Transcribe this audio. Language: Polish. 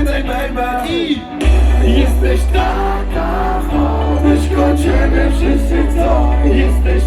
nieba i Jesteś taka, choć ciebie wszyscy co Jesteś